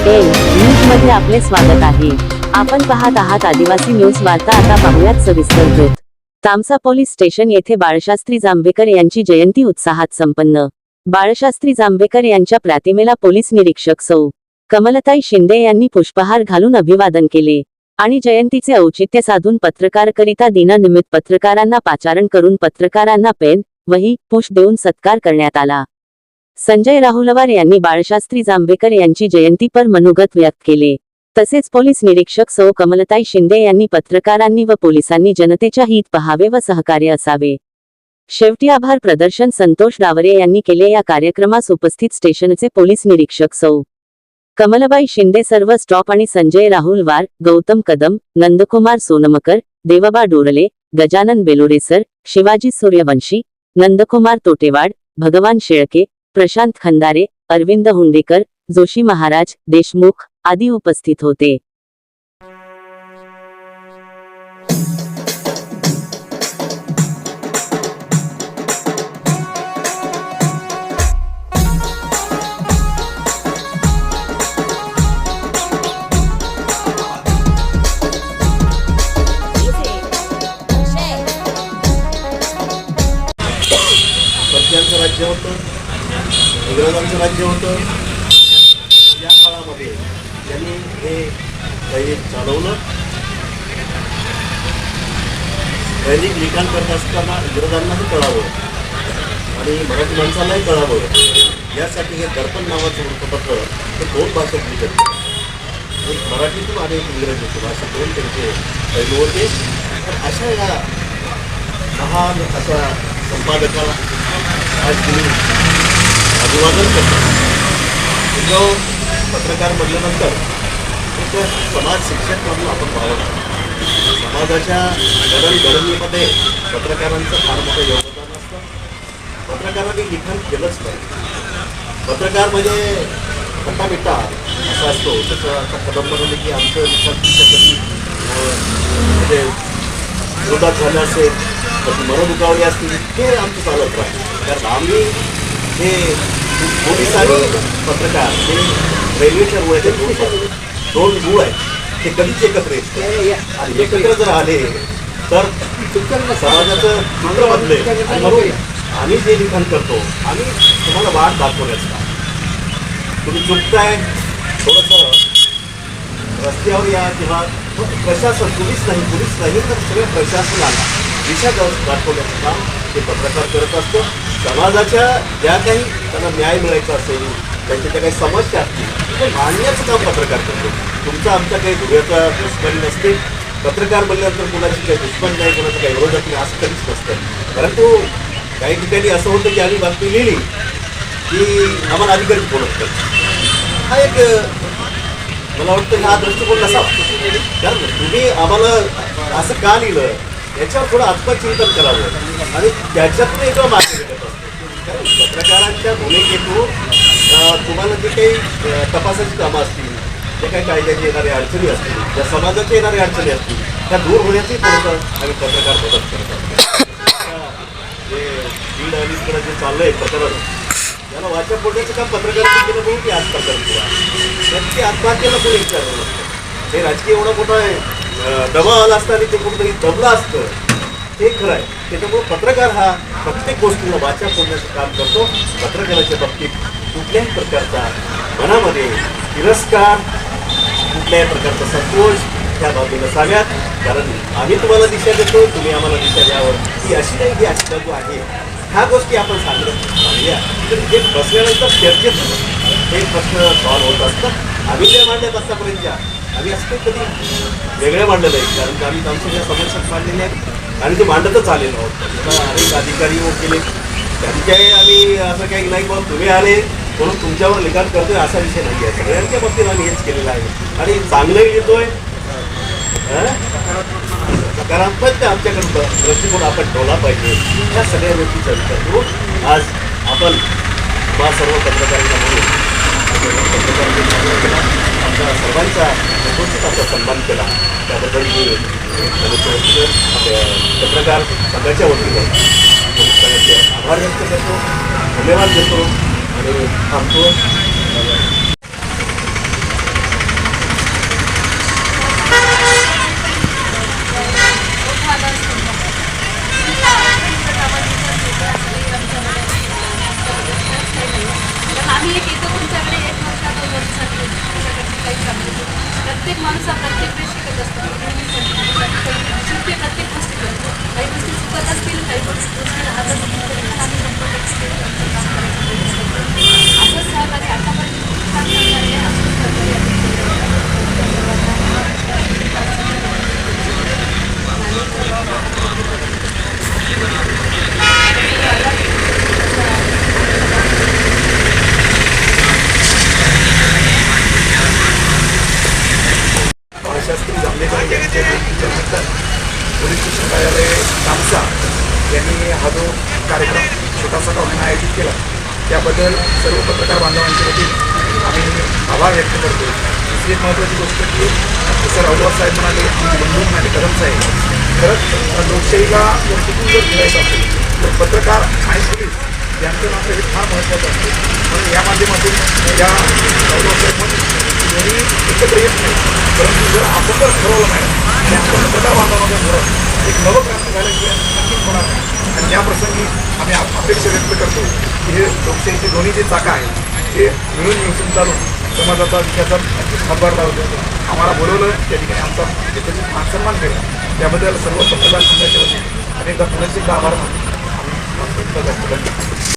आपले स्वागत आहे. आपण पाहत आहात आदिवासी न्यूज वार्ता. आता पाहुयात सविस्तर वृत्त. तामसा पोलीस स्टेशन येथे बाळशास्त्री जांभेकर यांची जयंती उत्साहात संपन्न. बाळशास्त्री जांभेकर यांच्या प्रतिमेला पोलीस निरीक्षक सौ. कमलताई शिंदे यांनी पुष्पहार घालून अभिवादन केले आणि जयंतीचे औचित्य साधून पत्रकारकरिता दिनानिमित्त पत्रकारांना पाचारण करून पत्रकारांना पेन वही पुष देऊन सत्कार करण्यात आला. संजय राहुलवार यांनी बाळशास्त्री जांभेकर यांची जयंती पर मनोगत व्यक्त केले. तसेच पोलीस निरीक्षक सौ. कमलताई शिंदे यांनी पत्रकारांनी व पोलिसांनी जनतेच्या हित पहावे व सहकार्य असावे. शेवटी आभार प्रदर्शन संतोष डावरे यांनी केले या कार्यक्रमास उपस्थित स्टेशनचे पोलीस निरीक्षक सौ. कमलबाई शिंदे सर्व स्टॉप आणि संजय राहुल वार गौतम कदम नंदकुमार सोनमकर देवबा डोरले गजानन बेलोरेसर शिवाजी सूर्यवंशी नंदकुमार तोटेवाड भगवान शेळके प्रशांत खंदारे अरविंद हुंडेकर जोशी महाराज देशमुख आदी उपस्थित होते. राज्य होतं इंग्रजांचं राज्य होतं. या काळामध्ये त्यांनी हे दैनिक चालवलं. दैनिक लिखाण करत असताना इंग्रजांनाही कळावं आणि मराठी माणसालाही कळावं. यासाठी हे दर्पण नावाचं वृत्तपत्र हे दोन भाषेत लिहित एक मराठीतून आणि एक इंग्रजीतून असे दोन त्यांचे पैलू होते. तर अशा या महान अशा संपादकाला आज तुम्ही अभिवादन करतो जो पत्रकार म्हटल्यानंतर एक समाज शिक्षक म्हणून आपण पाहतो समाजाच्या घडणघडणीमध्ये पत्रकारांचं फार मोठं योगदान असतं. पत्रकारांनी लिखाण केलंच पाहिजे पत्रकार म्हणजे खट्टा मिठा असा असतो. त्याचं आता कदम म्हणाले की आमचं लिखाण कधी म्हणजे विरोधात झालं असेल कधी मनं दुखावली असतील ते आमचं चालत राहील कारण आम्ही हे पोलीस आणि पत्रकार हे रेल्वेच्या रुळाचे दोन. दोन रूळ आहेत ते कधीच एकत्र येत आणि एकत्र जर आले तर समाजाचं चित्र बदले आणि म्हणून आम्ही जे लिखाण करतो आम्ही तुम्हाला वाट दाखवण्याचं. तुम्ही चुकताय थोडंसं रस्त्यावर या किंवा प्रशासन पोलीस नाही पोलीस नाही तर सगळ्या प्रशासनाला दिशा दा- दाखवण्याचं काम ते पत्रकार करत असतो. समाजाच्या ज्या काही त्यांना न्याय मिळायचा असेल त्यांच्या ज्या काही समस्या असतील ते मांडण्याचं काम पत्रकार करतो. तुमचा आमचा काही धुळ्याचा दुश्मन नसते पत्रकार म्हणल्यानंतर कोणाची काही दुश्मन नाही कोणाचं काही विरोधक नाही असं कधीच नसतं. परंतु काही ठिकाणी असं होतं की आम्ही बातमी लिहिली की आम्हाला अधिकारी बोलत करतो हा एक मला वाटतं हा दृष्टिकोन नसावा कारण तुम्ही आम्हाला असं का लिहिलं? याच्यावर थोडं आत्मचिंतन करावं. आणि त्याच्यातून एक मार्ग कारण पत्रकारांच्या भूमिकेतून तुम्हाला जे काही तपासाची कामं असतील जे काही कायद्याची येणाऱ्या अडचणी असतील ज्या समाजाच्या येणाऱ्या अडचणी असतील त्या दूर होण्याची थोडंसं आम्ही पत्रकार मदत करत. जे दीड अडीचकडे जे चाललंय प्रकरण याला वाचा फोडण्याचं काम पत्रकारांनी केलं म्हणून की आत्महत्या प्रकरण किंवा त्यांची आत्महत्येला कोणी विचारलं नसतं. हे राजकीय एवढा मोठा आहे. दबाव आला असता आणि ते कुठंतरी दबलं असतं. ते खरं आहे त्याच्यामुळं पत्रकार हा प्रत्येक गोष्टीला वाचा फोडण्याचं काम करतो. पत्रकाराच्या बाबतीत कुठल्याही प्रकारचा मनामध्ये तिरस्कार कुठल्याही प्रकारचा संतोष त्या बाजूला नसाव्यात कारण आम्ही तुम्हाला दिशा देतो तुम्ही आम्हाला दिशा द्यावं. ही अशी नाही की अशी बाजू आहे. ह्या गोष्टी आपण सांगत सांगल्या तर हे बसल्यानंतर चर्चेत हे प्रश्न सॉल्व्ह होत असतात. अभिनय मांडण्यात मांडल्यात आतापर्यंतच्या आम्ही असं काही कधी वेगळं मांडलं नाही कारण की आम्ही आमच्या ज्या समस्या मांडलेल्या आहेत आणि ते मांडतच आलेलो आहोत. अनेक अधिकारी व केले त्यांच्याही आम्ही असं काही नाही बाबा तुम्ही आले म्हणून तुमच्यावर लिखाण करतोय असा विषय नाही आहे. सगळ्यांच्या बाबतीत आम्ही हेच केलेलं आहे. आणि चांगलंही लिहितोय. हं? सकारात्मक आमच्याकडं दृष्टिकोन आपण ठेवला पाहिजे. या सगळ्या गोष्टीचा विचार करून आज आपण सर्व पत्रकारांना म्हणून पत्रकार आमच्या सर्वांचा यथोचित असा सन्मान केला. त्याबद्दल मी पत्रकार संघाच्या वतीनं आभार व्यक्त करतो. धन्यवाद देतो आणि थांबतो. प्रत्येक माणूस हा प्रत्येक वेळी शिकत असतो. शिकते प्रत्येक गोष्टी करतो. काही गोष्टी चुकत असतील काही गोष्टी गोष्टी राहत असतील तरी पण आम्ही कंपल्ट एक्सपिरियन्स काम करायचा प्रयत्न करतो असंच सहकार्य आतापर्यंत खूप छान सहकार्य आहे असंच सहकार्य आपण बाळशास्त्री जांभेकर यांच्या त्यानंतर पोलीस स्टेशन कार्यालय तामसा यांनी हा जो कार्यक्रम छोटासा का आयोजित केला त्याबद्दल सर्व पत्रकार बांधवांच्या वतीने आम्ही आभार व्यक्त करतो. दुसरी एक महत्त्वाची गोष्ट की सर राऊतराव साहेब म्हणाले आमचे बंधू म्हणाले कदम साहेब. खरंच लोकशाहीला जर टिकून जर ठेवायचं असेल तर पत्रकार आणि पोलीस यांचं नातं हे फार महत्त्वाचं असतं म्हणून या माध्यमातून या राऊतराव साहेब म्हणून दोन्ही एकत्र येत नाही. परंतु जर आपण जर ठरवलं नाही आणि आपण पत्रकार बांधवांना एक नवं क्रांती झाल्याशिवाय नक्कीच होणार नाही आणि या प्रसंगी आम्ही अपेक्षा व्यक्त करतो की हे लोकशाहीचे दोन्ही जे चाका आहेत ते मिळून मिसळून चालून समाजाचा विकासात नक्कीच हातभार लावतो. आम्हाला बोलवलं त्या ठिकाणी आमचा एकत्रित मान सन्मान केला त्याबद्दल सर्व पत्रकार संघाच्या वतीने अनेकदा पुनश्च आभार मानतो. आम्ही